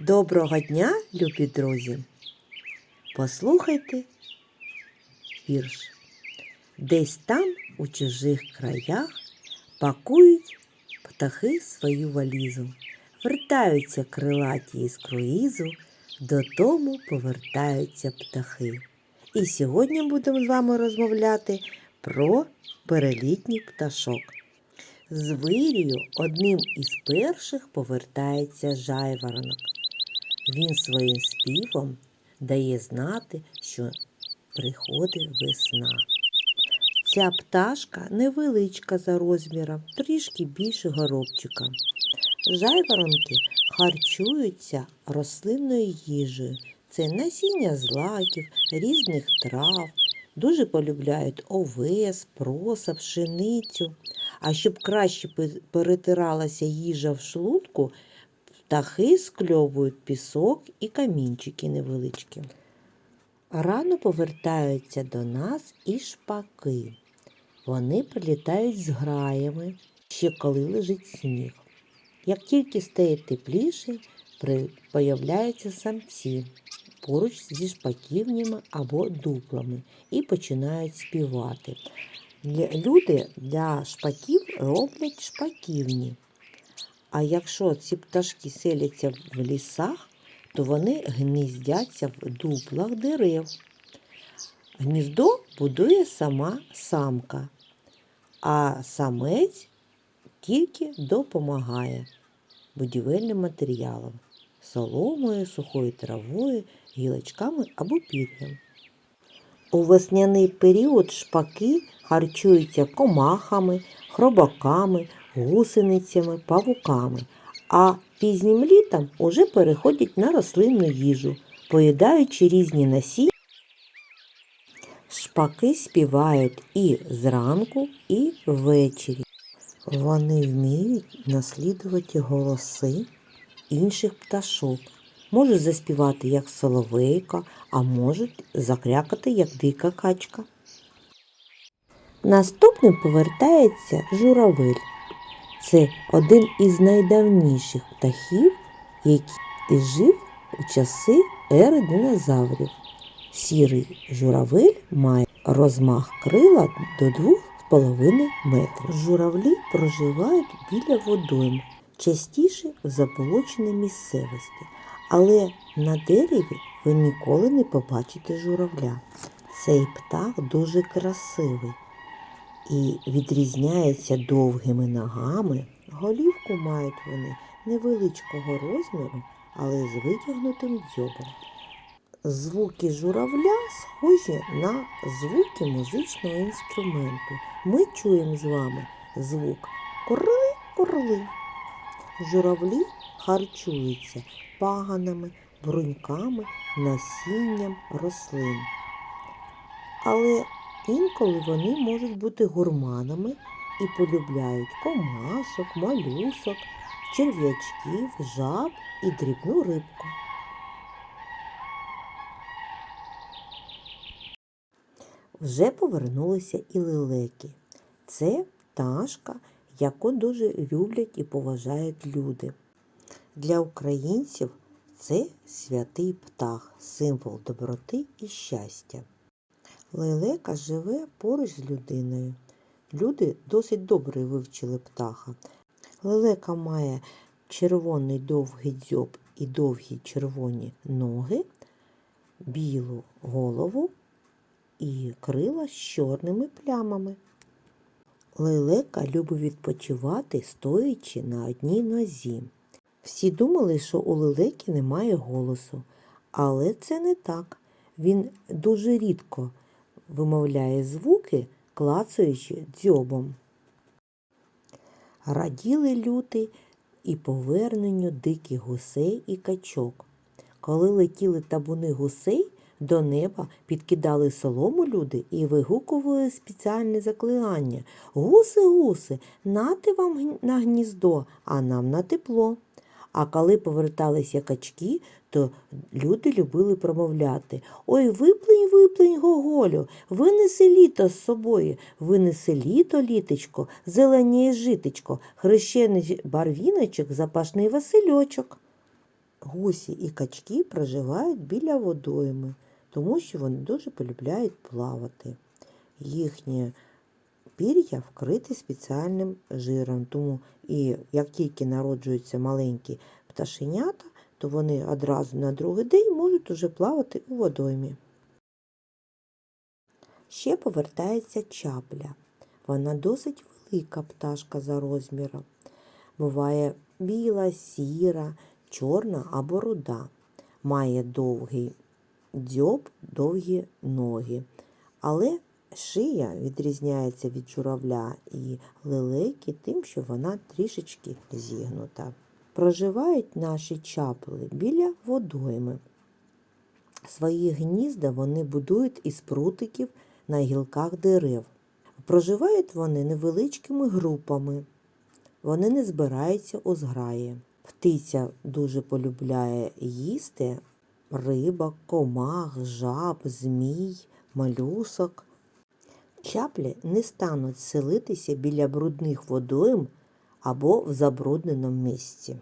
Доброго дня, любі друзі! Послухайте вірш. Десь там, у чужих краях, пакують птахи свою валізу, вертаються крилаті із круїзу, додому повертаються птахи. І сьогодні будемо з вами розмовляти про перелітніх пташок. З вирію одним із перших повертається жайворонок. Він своїм співом дає знати, що приходить весна. Ця пташка невеличка за розміром, трішки більше горобчика. Жайворонки харчуються рослинною їжею. Це насіння злаків, різних трав, дуже полюбляють овес, проса, пшеницю. А щоб краще перетиралася їжа в шлунку, птахи скльовують пісок і камінчики невеличкі. Рано повертаються до нас і шпаки. Вони прилітають з граями, ще коли лежить сніг. Як тільки стає тепліше, появляються самці поруч зі шпаківнями або дуплами і починають співати. Люди для шпаків роблять шпаківні. А якщо ці пташки селяться в лісах, то вони гніздяться в дуплах дерев. Гніздо будує сама самка, а самець тільки допомагає будівельним матеріалам соломою, сухою травою, гілочками або пір'ям. У весняний період шпаки харчуються комахами, хробаками, гусеницями, павуками, а пізнім літом уже переходять на рослинну їжу, поїдаючи різні насіння. Шпаки співають і зранку, і ввечері. Вони вміють наслідувати голоси інших пташок. Можуть заспівати як соловейка, а можуть закрякати як дика качка. Наступним повертається журавель. Це один із найдавніших птахів, який жив у часи ери динозаврів. Сірий журавель має розмах крила до 2,5 метрів. Журавлі проживають біля водойм, частіше в заболоченій місцевості, але на дереві ви ніколи не побачите журавля. Цей птах дуже красивий і відрізняється довгими ногами. Голівку мають вони невеличкого розміру, але з витягнутим дзьобом. Звуки журавля схожі на звуки музичного інструменту. Ми чуємо з вами звук корли-корли. Журавлі харчуються паганами, бруньками, насінням рослин. Але інколи вони можуть бути гурманами і полюбляють комашок, малюсок, черв'ячків, жаб і дрібну рибку. Вже повернулися і лелеки. Це пташка, яку дуже люблять і поважають люди. Для українців це святий птах, символ доброти і щастя. Лелека живе поруч з людиною. Люди досить добре вивчили птаха. Лелека має червоний довгий дзьоб і довгі червоні ноги, білу голову і крила з чорними плямами. Лелека любить відпочивати, стоячи на одній нозі. Всі думали, що у лелеки немає голосу, але це не так. Він дуже рідко вимовляє звуки, клацаючи дзьобом. Раділи люди і поверненню диких гусей і качок. Коли летіли табуни гусей, до неба підкидали солому люди і вигукували спеціальне заклинання. Гуси, гуси, нати вам на гніздо, а нам на тепло. А коли поверталися качки, то люди любили промовляти Ой, виплинь, виплинь, Гоголю, винеси літо з собою, винеси літо, літечко, зеленіє житечко, хрещений барвіночок, запашний Васильочок. гусі і качки проживають біля водойми, тому що вони дуже полюбляють плавати. Їхнє пір'я вкрите спеціальним жиром, тому і як тільки народжуються маленькі пташенята, то вони одразу на другий день можуть уже плавати у водоймі. Ще повертається чапля. Вона досить велика пташка за розміром. Буває біла, сіра, чорна або руда. Має довгий дзьоб, довгі ноги. Але шия відрізняється від журавля і лелеки тим, що вона трішечки зігнута. Проживають наші чапли біля водойми. Свої гнізда вони будують із прутиків на гілках дерев. Проживають вони невеличкими групами. Вони не збираються у зграї. Птиця дуже полюбляє їсти рибок, комах, жаб, змій, малюсок. Чаплі не стануть селитися біля брудних водойм або в забрудненому місці.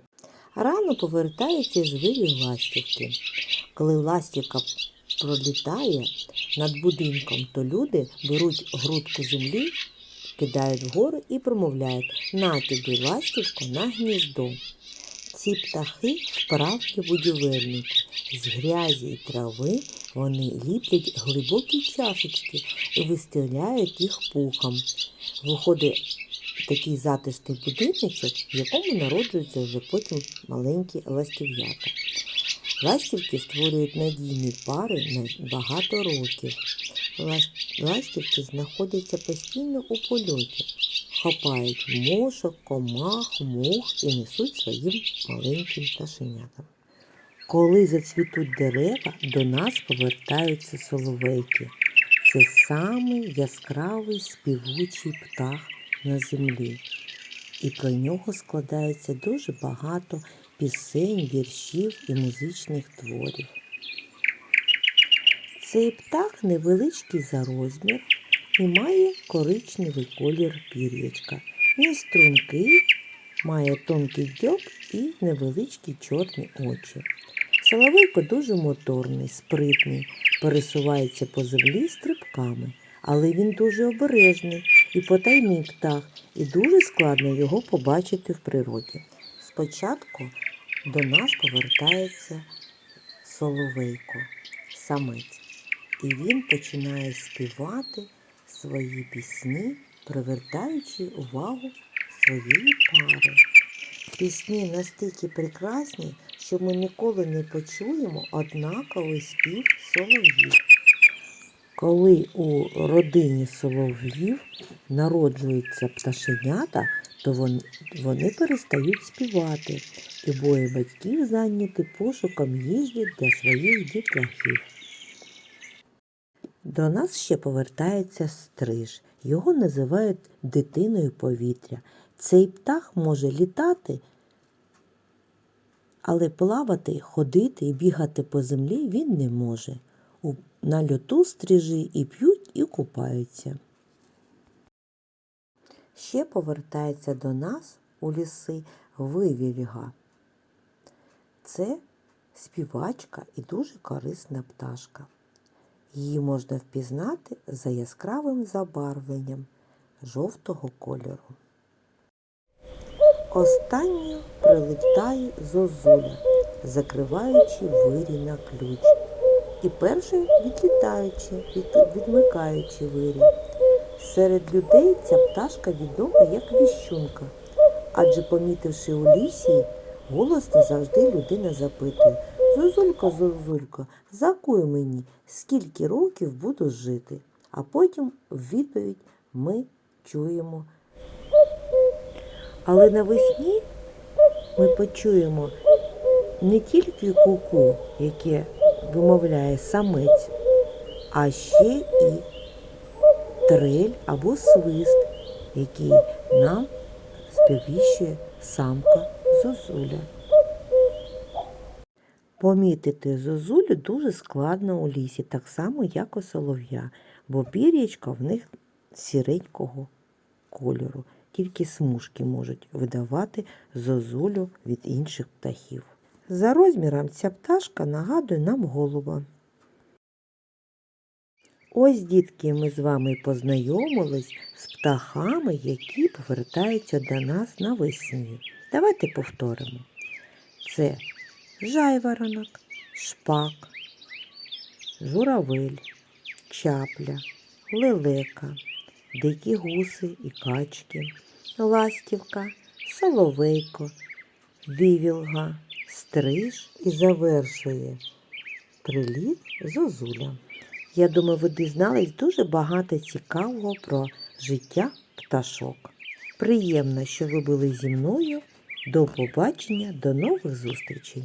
Рано повертаються звірі ластівки. Коли ластівка пролітає над будинком, то люди беруть грудку землі, кидають вгору і промовляють на тобі ластівко на гніздо. Ці птахи вправні будівельники. З грязі і трави вони ліплять глибокі чашечки і вистеляють їх пухом. Виходить такий затишний будиночок, в якому народжуються вже потім маленькі ластів'ята. Ластівки створюють надійні пари на багато років. Ластівки знаходяться постійно у польоті, хапають мошок, комах, мух і несуть своїм маленьким пташенятам. Коли зацвітуть дерева, до нас повертаються соловейки. Це самий яскравий співучий птах на землі. І про нього складається дуже багато пісень, віршів і музичних творів. Цей птах невеличкий за розмір і має коричневий колір пір'ячка. Він стрункий, має тонкий дзьоб і невеличкі чорні очі. Соловейко дуже моторний, спритний, пересувається по землі стрибками, але він дуже обережний і потайний птах, і дуже складно його побачити в природі. Спочатку до нас повертається соловейко, самець, і він починає співати свої пісні, привертаючи увагу своєї пари. Пісні настільки прекрасні, що ми ніколи не почуємо однаковий спів солов'їв. Коли у родині солов'їв народжуються пташенята, то вони, перестають співати, і двоє батьків зайняті пошуком їжі для своїх дітлахів. До нас ще повертається стриж. Його називають дитиною повітря. Цей птах може літати, але плавати, ходити і бігати по землі він не може. На льоту стрижі і п'ють, і купаються. Ще повертається до нас у ліси вивільга. Це співачка і дуже корисна пташка. Її можна впізнати за яскравим забарвленням жовтого кольору. Останньою прилітає зозуля, закриваючи вирі на ключ, і першою відлітаючи, від- відмикаючи вирі. Серед людей ця пташка відома як віщунка, адже помітивши у лісі, голосно завжди людина запитує Зозулько, Зозулько, закуй мені, скільки років буду жити. А потім в відповідь ми чуємо. Але навесні ми почуємо не тільки куку, яке вимовляє самець, а ще і трель або свист, який нам сповіщує самка зозуля. Помітити зозулю дуже складно у лісі, так само, як у солов'я, бо пір'ячка в них сіренького кольору. Тільки смужки можуть видавати зозулю від інших птахів. За розміром ця пташка нагадує нам голуба. Ось, дітки, ми з вами познайомились з птахами, які повертаються до нас навесні. Давайте повторимо. Це жайворонок, шпак, журавель, чапля, лелека, дикі гуси і качки, ластівка, соловейко, вівілга, стриж і завершує приліт зозуля. Я думаю, ви дізнались дуже багато цікавого про життя пташок. Приємно, що ви були зі мною. До побачення, до нових зустрічей!